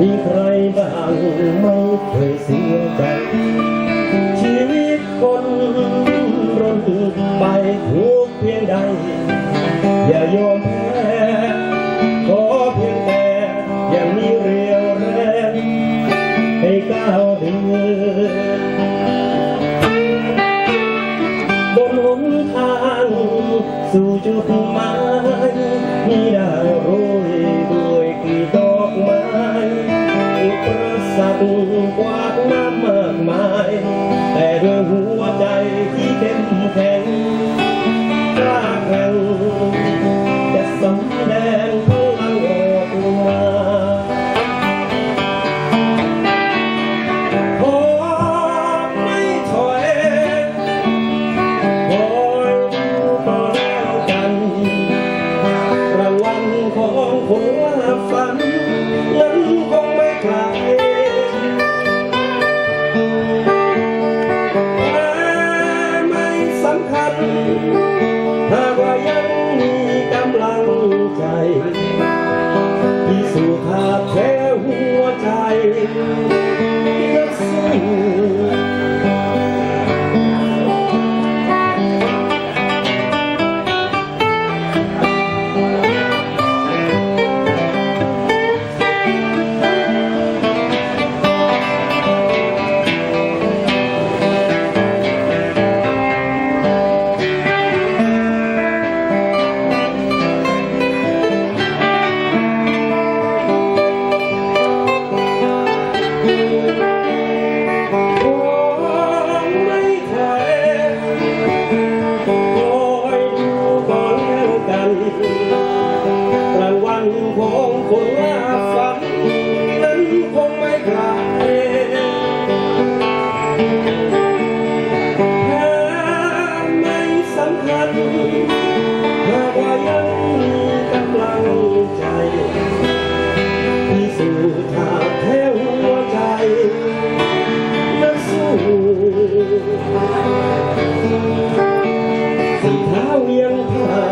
มีใครบ้างไม่เคยเสียใจชีวิตคนรนไปทุกเพียงใดอย่ายอมแพ้ขอเพียงแต่ยังมีเรียวแรงให้ก้าวเดินบนหนทางสู่จุดหมายมีได้ ปสรรคกว นั สีเท้าเวีงผ่า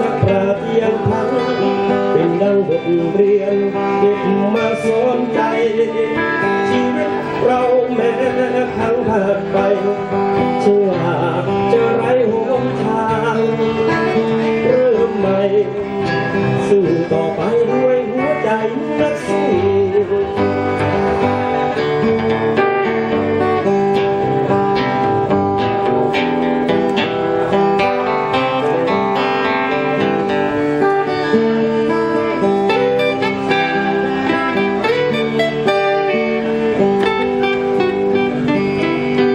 นักปราเวียงพังเป็นดังบทเรียนเก็บมาสนใจ ชีวิตเราแม้ทั้งผ่านไปเชื่จะไร้หนทางเริ่มใหม่สู้ต่อไปด้วยหัวใจ